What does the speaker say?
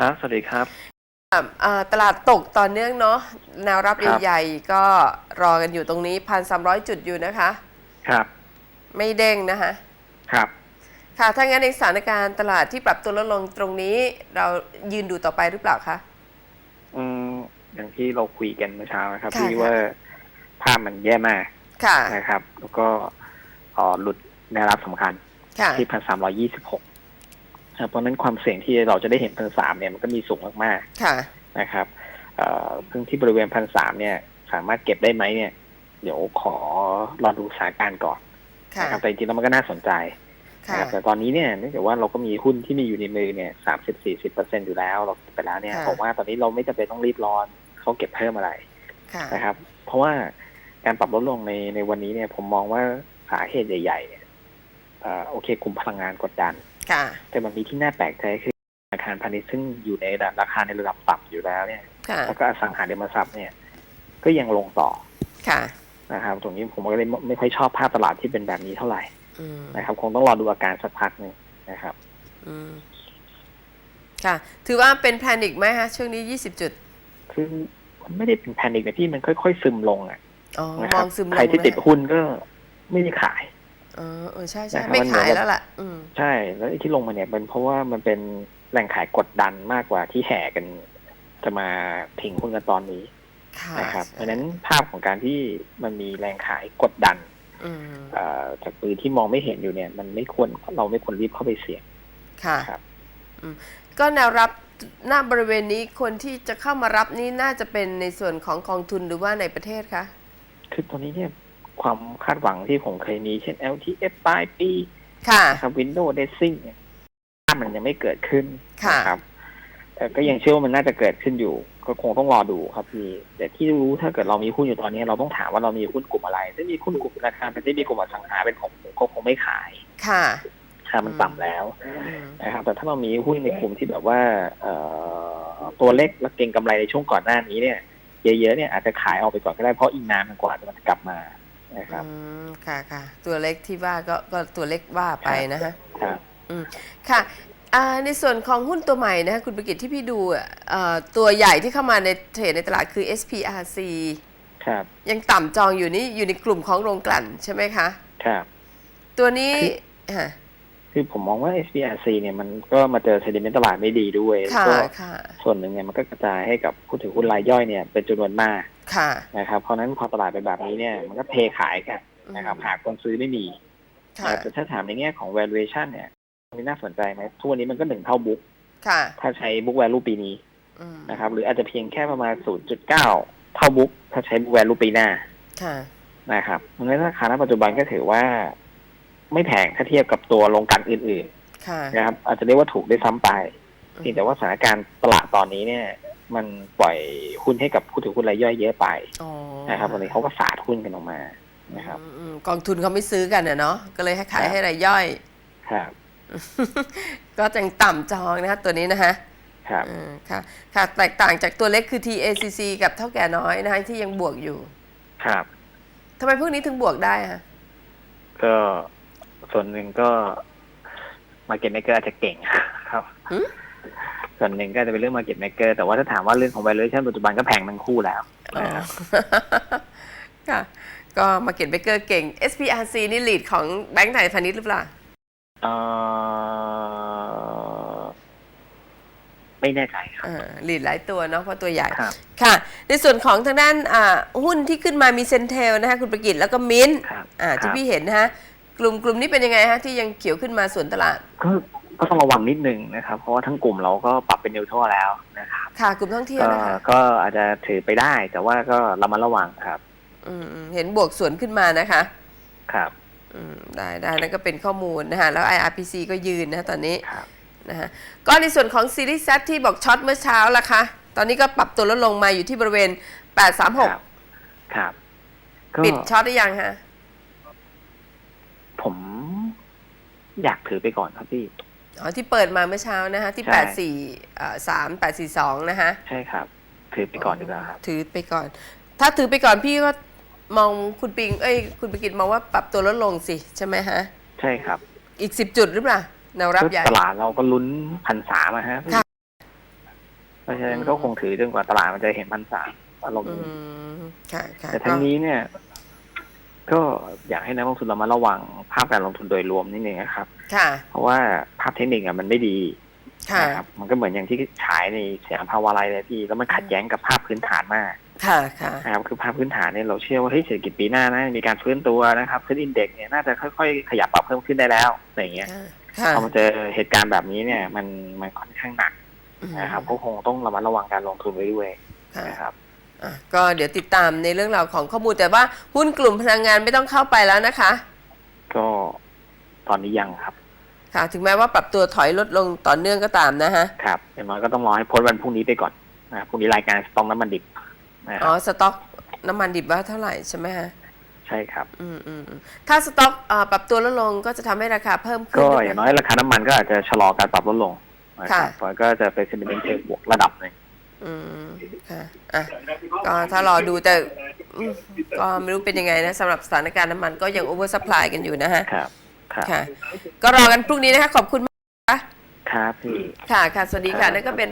ครับสวัสดีครับอะอ่าตลาดตกต่อเนื่องเนาะแนวรับครับใหญ่ๆก็รอกันอยู่ตรงนี้พันสามจุดอยู่นะคะ ครับ ไม่เด้งนะคะครับ ค่ะถ้างั้นในสถานการณ์ตลาดที่ปรับตัวลดลงตรงนี้ เรายืนดูต่อไปหรือเปล่าคะ อืมอย่างที่เราคุยกันเมื่อเช้านะครับค่ะที่ว่าภาพมันแย่มากค่ะ นะครับ แล้วก็เอ่อหลุดแนวรับสำคัญค่ะ ที่พันสามร้อยี่สิบหก เพราะฉะนั้นความเสี่ยงที่เราจะได้เห็นพันสามเนี่ยมันก็มีสูงมากค่ะๆนะครับเอ่อซึ่งที่บริเวณพันสามเนี่ย สามารถเก็บได้ไหมเนี่ย เดี๋ยวขอรอดูสถานการณ์ก่อนค่ะนะครับแต่จริงๆแล้วมันก็น่าสนใจค่ะนะครับแต่ตอนนี้เนี่ยเนื่องจากว่าเราก็มีหุ้นที่มีอยู่ในมือเนี่ยสามสิบสี่สิบเปอร์เซ็นอยู่แล้วเราเก็บไปแล้วเนี่ยค่ะผมว่าตอนนี้เราไม่จำเป็นต้องรีบร้อนเขาเก็บเพิ่มอะไรค่ะนะครับ เพราะว่าการปรับลดลงในในวันนี้เนี่ย ผมมองว่าสาเหตุใหญ่ๆเนี่ยเอ่อโอเคกลุ่มพลังงานกดดัน ค่ะ แต่มันมีที่น่าแปลกใจคืออาคารพาณิชย์ซึ่งอยู่ในระดับราคาในระดับต่ำอยู่แล้วเนี่ยค่ะแล้วก็อสังหาริมทรัพย์เนี่ย ก็ยังลงต่อค่ะนะครับ ตรงนี้ผมก็เลยไม่ไม่ค่อยชอบภาพตลาดที่เป็นแบบนี้เท่าไหร่อืมนะครับ คงต้องรอดูอาการสักพักหนึ่งนะครับอืมค่ะ ถือว่าเป็นแพนิคไหมฮะช่วงนี้ยี่สิบจุด คือมันไม่ได้เป็นแพนิคนะพี่มันค่อยๆซึมลงอะอ๋อนะมครัอบงซึมลงใครที่ติดนะหุ้นก็ไม่ได้ขาย อ๋อเออใช่ใช่นะครับไม่มันเหมือนขายกับแล้วล่ะอืมใช่แล้วไอ้ที่ลงมาเนี่ยเป็นเพราะว่ามันเป็นแหล่งขายกดดันมากกว่าที่แห่กัน จะมาทิ้งหุ้นกันตอนนี้ค่ะนะครับเพราะฉะนั้นภาพของการที่มันมีแรงขายกดดันอืมเอ่อจากปืนที่มองไม่เห็นอยู่เนี่ย มันไม่ควรเราไม่ควรรีบเข้าไปเสี่ยงค่ะครับอืมก็แนวรับหน้าบริเวณนี้คนที่จะเข้ามารับนี้น่าจะเป็นในส่วนของกองทุนหรือว่าในประเทศคะคือตอนนี้เนี่ย ความคาดหวังที่ผมเคยมีเช่น LTF ปลายปีค่ะ นะครับ Windows Dressing เนี่ยภาพมันยังไม่เกิดขึ้นค่ะ นะครับแต่ก็ยังเชื่อว่ามันน่าจะเกิดขึ้นอยู่ ก็คงต้องรอดูครับพี่แต่ที่รู้ถ้าเกิดเรามีหุ้นอยู่ตอนนี้เราต้องถามว่าเรามีหุ้นกลุ่มอะไร ถ้ามีหุ้นกลุ่มธนาคารแต่ที่มีกลุ่มอสังหาเป็นของผมก็คงไม่ขายค่ะค่ามันต่ำแล้วอืม นะครับ แต่ถ้าเรามีหุ้นในกลุ่มที่แบบว่าเอ่อตัวเล็กและเก็งกำไรในช่วงก่อนหน้านี้เนี่ย เยอะๆเนี่ยอาจจะขายออกไปก่อนก็ได้เพราะอีกนานมันกว่ามันจะกลับมา นะครับอืมค่ะค่ะตัวเล็กที่ว่าก็ก็ตัวเล็กว่าไปนะฮะครับ อืมค่ะอ่าในส่วนของหุ้นตัวใหม่นะฮะคุณประกิตที่พี่ดูอะเอ่อตัวใหญ่ที่เข้ามาในเทรดในตลาดคือ SPRC ครับยังต่ำจองอยู่นี่อยู่ในกลุ่มของโรงกลั่นใช่ไหมคะ ครับ ตัวนี้คือค่ะ คือผมมองว่า SBRC เนี่ยมันก็มาเจอเซนิเมนต์ตลาดไม่ดีด้วยแล้วค่ะก็ค่ะส่วนหนึ่งเนี่ยมันก็กระจายให้กับผู้ถือหุ้นรายย่อยเนี่ยเป็นจำนวนมากค่ะนะครับเพราะฉะนั้นพอตลาดเป็นแบบนี้เนี่ยมันก็เทขายกันนะครับหาคนซื้อไม่มีค่ะนะครับแต่ถ้าถามในแง่ของ valuation เนี่ยมันน่าสนใจไหมทุกวันนี้มันก็หนึ่งเท่าบุ๊กค่ะถ้าใช้ book value ปีนี้อืมนะครับหรืออาจจะเพียงแค่ประมาณ 0.9 เท่าบุ๊กถ้าใช้ book value ปีหน้าค่ะนะครับเพราะฉะนั้นราคาณปัจจุบันก็ถือว่า ไม่แพงถ้าเทียบกับตัวโรงกลันอื่นค่ะๆนะครับ อาจจะเรียกว่าถูกได้วยซ้ำไปเพียงแต่ว่าสถานการณ์ตลาดตอนนี้เนี่ย มันปล่อยหุ้นให้กับผู้ถือหุ้นรายย่อยเยอะไปอ๋อนะครับวันนี้เขาก็สาดหุ้นกันออกมานะครับอืมอืมกองทุนเขาไม่ซื้อกันอะเนาะก็เลยให้ขายให้รายย่อย ครับ ก็จังต่ำจองนะฮะตัวนี้นะฮะครับอืมค่ะ ค่ะแตกต่างจากตัวเล็กคือ TACC กับเท่าแก่น้อยนะฮะที่ยังบวกอยู่ ครับทำไมพวกนี้ถึงบวกได้ฮะก็ ส่วนหนึ่งก็มาเก็ตเมเกอร์อาจจะเก่งครับหึส่วนหนึ่งก็จะเป็นเรื่องมาเก็ตเมเกอร์แต่ว่าถ้าถามว่าเรื่องของ valuation ปัจจุบันก็แพงทั้งคู่แล้วอ๋อนะครับ ค่ะ ก็มาเก็ตเบเกอร์เก่ง SPRC นี่ลีดของแบงก์ไทยพาณิชย์หรือเปล่า เอ่อไม่แน่ใจครับ อ่าลีดหลายตัวเนาะเพราะตัวใหญ่ ครับ ค่ะ ในส่วนของทางด้านอ่าหุ้นที่ขึ้นมามีเซนเทลนะคะคุณประกิตแล้วก็มินท์ครับอ่าคที่รับ พี่เห็นนะฮะ กลุ่มกลุ่มนี้เป็นยังไงฮะที่ยังเขียวขึ้นมาสวนตลาด ก็ก็ต้องระวังนิดนึงนะครับ เพราะว่าทั้งกลุ่มเราก็ปรับเป็นนิวโทรแล้วนะครับค่ะ กลุ่มท่องเที่ยวก็นะคะก็อาจจะถือไปได้แต่ว่าก็ระมัดระวังครับ อืมอืมเห็นบวกสวนขึ้นมานะคะ ครับ อืมได้ได้นั่นก็เป็นข้อมูลนะคะแล้ว IRPC ก็ยืนนะตอนนี้ครับ นะฮะก็ในส่วนของซีรีส์ Z ที่บอกช็อตเมื่อเช้าล่ะคะ ตอนนี้ก็ปรับตัวลดลงมาอยู่ที่บริเวณ ครับ 836 ครับก็ปิดช็อตได้ยังฮะ ผมอยากถือไปก่อนครับพี่ อ๋อที่เปิดมาเมื่อเช้านะคะที่ใช่84เอ่อ3 842นะคะใช่ครับ ถือไปก่อนดีกว่าครับ ถือไปก่อน ถ้าถือไปก่อนพี่ก็มองคุณปิง เอ้ย คุณประกิตมองว่าปรับตัวลดลงสิ ใช่ไหมฮะ ใช่ครับอีก10จุดหรือเปล่าแนวรับใหญ่ ตลาดเราก็ลุ้นพันสามอะฮะค่ะราะฉะนั้นก็คงถือจนกว่าตลาดมันจะเห็นพันสามอารมณ์อืนี้มค่ะค่ะแต่ทั้งนี้เนี่ย ก็อยากให้นักลงทุนเรามาระวังภาพการลงทุนโดยรวมนิดนึงนะครับ ค่ะ เพราะว่าภาพเทคนิคอะมันไม่ดีค่ะนะครับมันก็เหมือนอย่างที่ฉายในสยามภาวะไรเลยพี่แล้วมันขัดแย้งกับภาพพื้นฐานมากค่ะค่ะนะครับคือภาพพื้นฐานเนี่ยเราเชื่อว่าเฮ้ยเศรษฐกิจปีหน้านะมีการฟื้นตัวนะครับขึ้นอินเด็กซ์เนี่ยน่าจะค่อยๆ ขยับปรับเพิ่มขึ้นได้แล้วอะไรอย่างเงี้ยค่ะพอมาเจอเหตุการณ์แบบนี้เนี่ย มันมันค่อนข้างหนักอืมนะครับก็คงต้องระมัดระวังการลงทุนไว้ด้วยค่ะนะครับอะ ก็เดี๋ยวติดตามในเรื่องราวของข้อมูลแต่ว่าหุ้นกลุ่มพลังงานไม่ต้องเข้าไปแล้วนะคะ ก็ตอนนี้ยังครับ ค่ะ ถึงแม้ว่าปรับตัวถอยลดลงต่อเนื่องก็ตามนะฮะครับอย่างน้อยก็ต้องรอให้พ้นวันพรุ่งนี้ไปก่อนนะครับพรุ่งนี้รายการสต็อกน้ำมันดิบนะคอ๋อรับสต็อกน้ำมันดิบว่าเท่าไหร่ใช่ไหมฮะใช่ครับ อืมอืมอืมถ้าสต็อกเอ่อปรับตัวลดลงก็จะทำให้ราคาเพิ่มขึ้นก็หรือย่างเปน้ล่อยราคาน้ำมันก็อาจจะชะลอการปรับลดลงนะครับค่ะเพราะก็จะเป็นเซนิเมนต์เชิงบวกระดับหนึ่ง อืมค่ะอะก็ถ้ารอดูแต่อืมก็ไม่รู้เป็นยังไงนะสำหรับสถานการณ์น้ำมันก็ยังโอเวอร์ p พลายกันอยู่นะฮะครับครับค่ะ ก็รอกันพรุ่งนี้นะคะขอบคุณมากค่ะครับพี่ค่ะค่ะสวัสดีค่ะนั่นก็เป็น